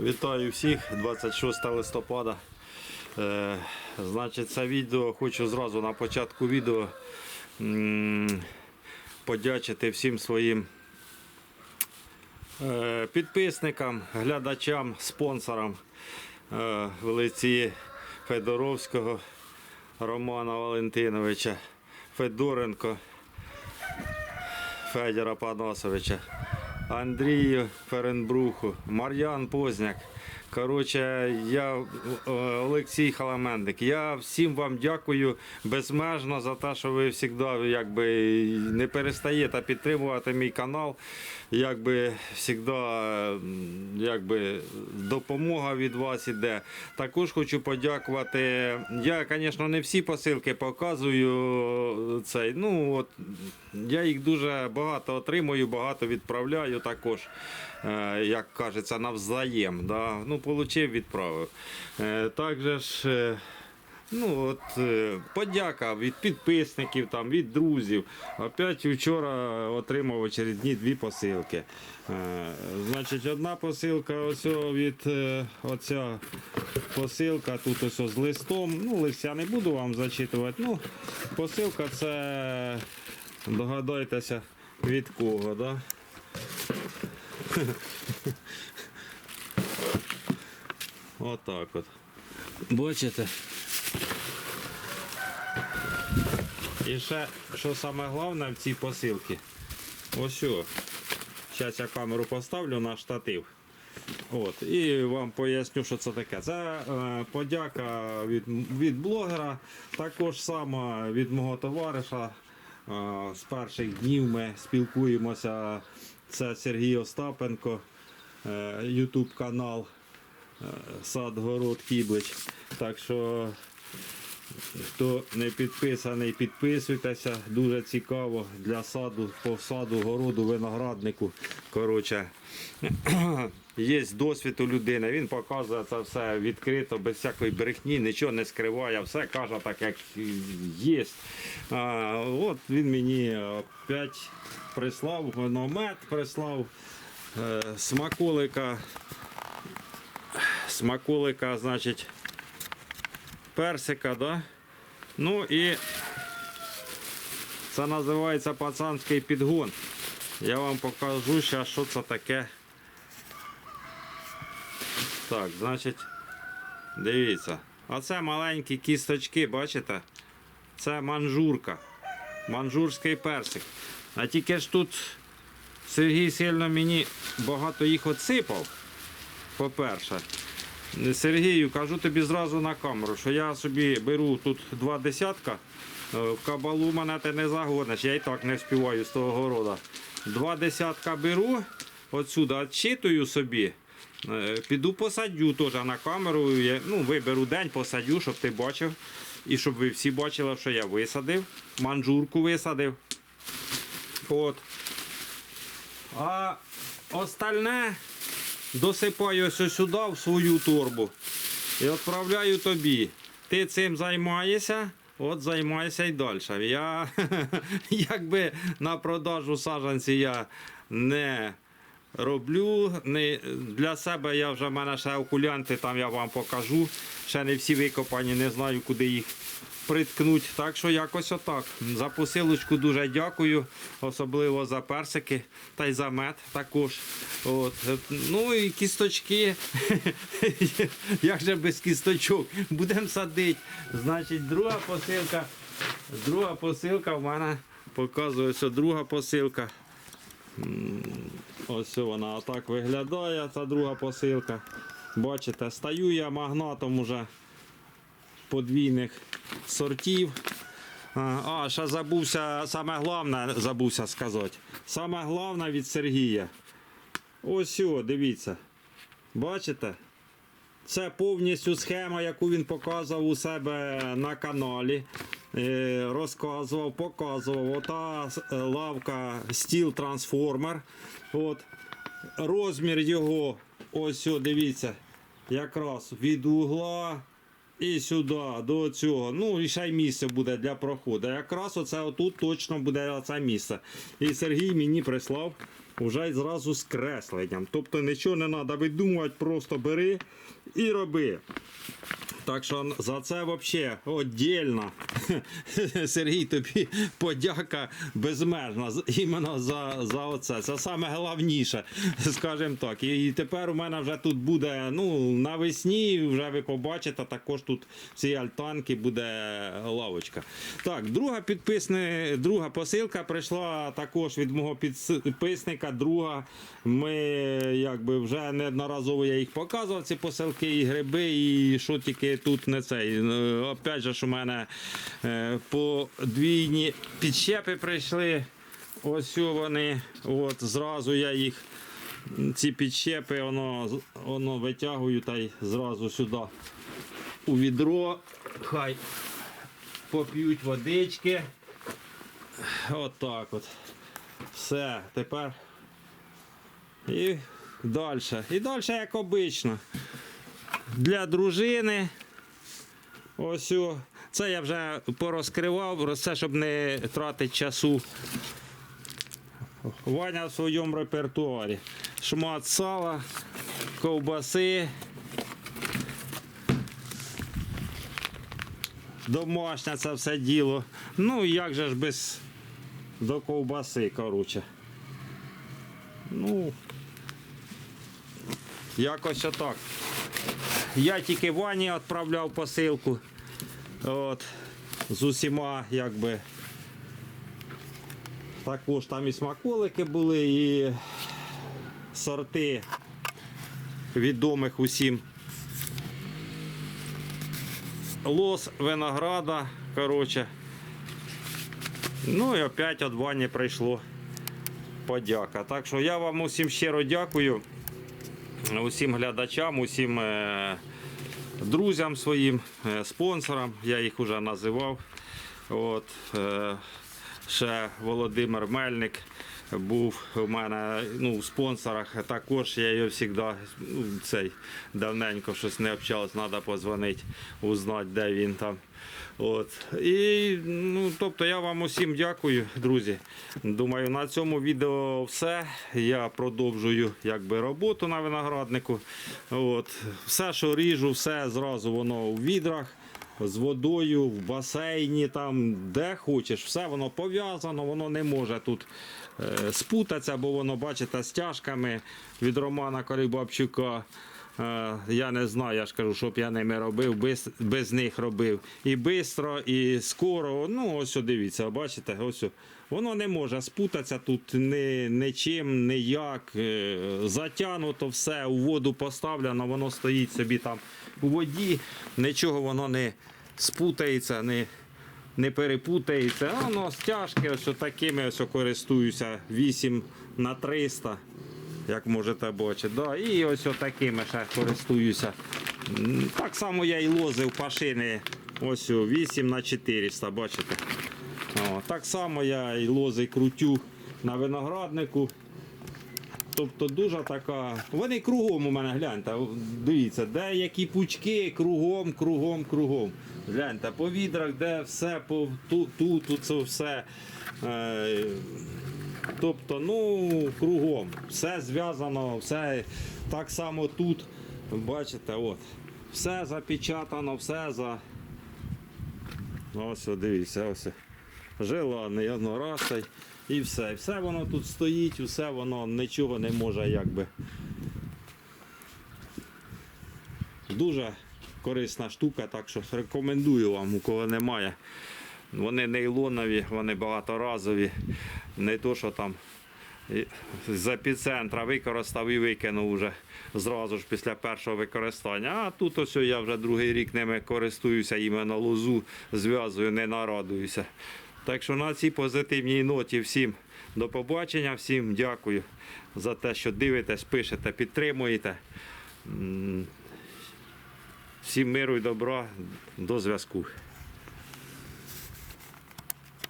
Вітаю всіх, 26 листопада. Е, значить, це відео хочу зразу на початку відео подячити всім своїм е, підписникам, глядачам, спонсорам е, вулиці Федоровського Романа Валентиновича, Федоренко, Федора Панасовича. Андрію Ференбруху, Мар'ян Позняк. Коротше, я е, Олексій Халамендик. Я всім вам дякую безмежно за те, що ви завжди якби, не перестаєте підтримувати мій канал. Якби завжди якби, допомога від вас іде. Також хочу подякувати. Я, звісно, не всі посилки показую. Цей. Ну, от, я їх дуже багато отримую, багато відправляю також, е, як кажеться, навзаєм. Да? Ну, получив, відправив. Е, Також е, Ну, от, е, подяка від підписників, там, від друзів. Опять вчора отримав очередні дві посилки. Значить, одна посилка ось від оця посилка тут ось з листом. Ну, лист я не буду вам зачитувати. Ну, посилка це догадайтеся від кого, да? Отак от. Бачите? І ще, що саме головне в цій посилці, ось. Зараз я камеру поставлю на штатив. От, і вам поясню, що це таке. Це е, подяка від, від блогера, також саме від мого товариша. Е, з перших днів ми спілкуємося. Це Сергій Остапенко, е, YouTube канал е, Сад Город Кіблич. Так що Хто не підписаний, підписуйтеся. Дуже цікаво для саду, по саду, городу, винограднику. Коротше, є досвід у людини. Він показує це все відкрито, без всякої брехні, нічого не скриває, все каже так, як є. А, от він мені опять прислав, гономет прислав, е, смаколика. Смаколика, значить персика, да? Ну і це називається пацанський підгон. Я вам покажу зараз, що це таке. Так, значить, дивіться. Оце маленькі кісточки, бачите? Це манжурка. Манжурський персик. А тільки ж тут Сергій сильно мені багато їх отсипав. По-перше. Сергію, кажу тобі зразу на камеру, що я собі беру тут два десятка. е, В кабалу мене ти не загониш, я і так не співаю з того города. Два десятка беру, отсюди відчитую собі. е, Піду посадю теж на камеру. Ну, виберу день, посадю, щоб ти бачив. І щоб ви всі бачили, що я висадив. Манжурку висадив. От. А остальне досипаю ось сюди в свою торбу і відправляю тобі. Ти цим займаєшся, от займайся і далі. Я якби на продажу саджанці я не роблю. Не, для себе я вже в мене ще окулянти, там я вам покажу. Ще не всі викопані, не знаю, куди їх приткнуть. Так що якось отак. За посилочку дуже дякую, особливо за персики та й за мед також. От. Ну і кісточки. Як же без кісточок? Будемо садити. Значить, друга посилка. Друга посилка в мене показує ось друга посилка. Ось вона отак виглядає, ця друга посилка. Бачите, стаю я магнатом уже подвійних сортів. А, ще забувся, саме головне забувся сказати. Саме головне від Сергія. Ось о, дивіться. Бачите? Це повністю схема, яку він показував у себе на каналі. Е, Розказував, показував. Ота е, лавка стіл трансформер. От. Розмір його, ось дивіться, якраз від угла і сюди, до цього. Ну, і ще й місце буде для проходу. Якраз оце отут точно буде це місце. І Сергій мені прислав вже зразу з кресленням. Тобто нічого не треба видумувати, просто бери і роби. Так що за це взагалі віддільно. Сергій, тобі подяка безмежна іменно за, за оце. Це саме головніше, скажімо так. І, тепер у мене вже тут буде ну, навесні, вже ви побачите, також тут в цій альтанки буде лавочка. Так, друга підписне, друга посилка прийшла також від мого підписника. Друга. Ми якби вже неодноразово я їх показував, ці посилки, і гриби, і що тільки тут не цей. Е, Опять же ж у мене е, подвійні підщепи прийшли. Ось вони. От зразу я їх. Ці підщепи воно, воно витягую та й зразу сюди у відро. Хай поп'ють водички. Отак от. Все, тепер. І далі. І далі, як обично. Для дружини. Ось. Це я вже порозкривав, це щоб не тратити часу. Ваня в своєму репертуарі. Шмат сала, ковбаси. Домашнє це все діло. Ну, як же ж без до ковбаси, коротше. Ну, якось отак. Я тільки Вані відправляв посилку. От, з усіма, якби. Також там і смаколики були, і сорти відомих усім. Лос винограда, коротше. Ну і опять від Вані прийшло подяка. Так що я вам усім щиро дякую. Усім глядачам, усім е, друзям своїм, е, спонсорам. Я їх вже називав. От, е, ще Володимир Мельник був у мене ну, в спонсорах. Також я його завжди ну, цей, давненько щось не общалось, треба позвонити, узнати, де він там. От. І, ну, тобто я вам усім дякую, друзі. Думаю, на цьому відео все. Я продовжую якби, роботу на винограднику. От. Все, що ріжу, все зразу воно у відрах. З водою, в басейні, там, де хочеш, все воно пов'язано, воно не може тут е, спутатися, бо воно, бачите, стяжками від Романа Корибабчука. Е, я не знаю, я ж кажу, що б я ними робив, без, без них робив. І швидко, і скоро. Ну, ось дивіться, бачите, ось. Воно не може спутатися тут ні, нічим, ніяк. Е, Затягнуто все, у воду поставлено, воно стоїть собі там у воді, нічого воно не спутається, не, не перепутається. Воно стяжки, ось такими ось користуюся 8 на 300 як можете бачити. Да. І ось такими ще користуюся. Так само я і лозив пашини ось 8 на 400 бачите. О, так само я і лози крутю на винограднику. Тобто дуже така. Вони кругом у мене гляньте. Дивіться, де які пучки, кругом, кругом, кругом. Гляньте, по відрах, де все, по тут, тут, тут це все. Е, Тобто, ну, кругом. Все зв'язано, все так само тут. Бачите, от. Все запечатано, все за. Ось, дивіться, ось. Желаний одноразний. І все. Все воно тут стоїть, все воно нічого не може якби. Дуже корисна штука, так що рекомендую вам, у кого немає. Вони нейлонові, вони багаторазові. Не то, що там з епіцентра використав і викинув вже зразу ж після першого використання. А тут ось я вже другий рік ними користуюся, іменно лозу зв'язую, не нарадуюся. Так що на цій позитивній ноті всім до побачення, всім дякую за те, що дивитесь, пишете, підтримуєте. Всім миру і добра, до зв'язку.